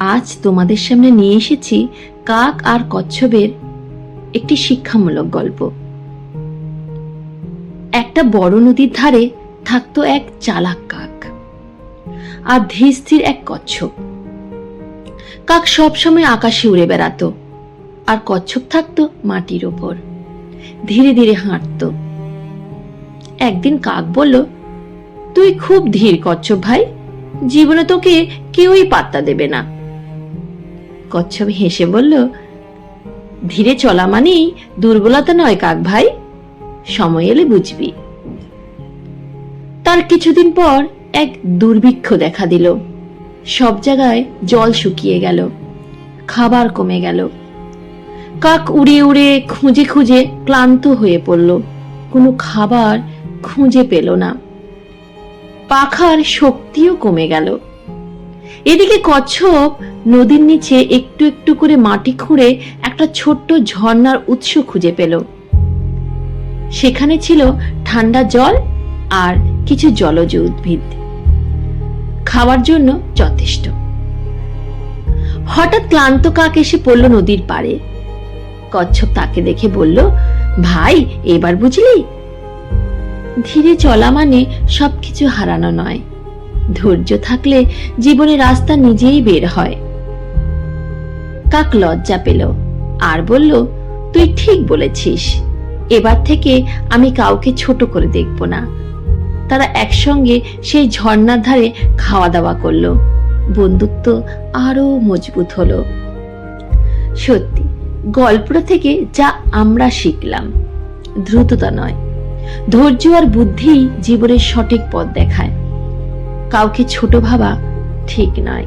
আজ তোমাদের সামনে নিয়ে এসেছি কাক আর কচ্ছপের একটি শিক্ষামূলক গল্প। একটা বড় নদীর ধারে থাকতো এক চালাক কাক, আর ধীর এক কচ্ছপ। কাক সবসময় আকাশে উড়ে বেড়াতো, আর কচ্ছপ থাকতো মাটির ওপর। ধীরে ধীরে হাঁটতো। একদিন কাক বলল, তুই খুব ধীর কচ্ছপ ভাই, জীবনে তোকে কেউই পাত্তা দেবে না। কচ্ছপ হেসে বলল, ধীরে চলা মানেই দুর্বলতা নয় কাক ভাই, সময় এলে বুঝবি। তার কিছুদিন পর এক দুর্ভিক্ষ দেখা দিল। সব জায়গায় জল শুকিয়ে গেল, খাবার কমে গেল। কাক উড়ে উড়ে খুঁজে খুঁজে ক্লান্ত হয়ে পড়ল, কোনো খাবার খুঁজে পেল না। পাখার শক্তিও কমে গেল। এদিকে কচ্ছপ নদীর নিচে একটু একটু করে মাটি খুঁড়ে একটা ছোট্ট ঝর্ণার উৎস খুঁজে পেল। সেখানে ছিল ঠান্ডা জল আর কিছু জলজ উদ্ভিদ। খাওয়ার জন্য যথেষ্ট। হঠাৎ ক্লান্ত কাক এসে পড়ল নদীর পাড়ে। কচ্ছপ তাকে দেখে বলল, ভাই, এবার বুঝলি? ধীরে চলা মানে সবকিছু হারানো নয়। ধৈর্য থাকলে জীবনে রাস্তা নিজেই বের হয়। কাক লজ্জা পেল। আর বলল, তুই ঠিক বলেছিস। এবার থেকে আমি কাউকে ছোট করে দেখব না। তারা একসঙ্গে সেই ঝর্ণার ধারে খাওয়া দাওয়া করল। বন্ধুত্ব আরও মজবুত হলো। সত্যি, গল্পটা থেকে যা আমরা শিখলাম, দ্রুততা নয়। ধৈর্য আর বুদ্ধি জীবনের সঠিক পথ দেখায়। কাউকে ছোট ভাবা ঠিক নয়।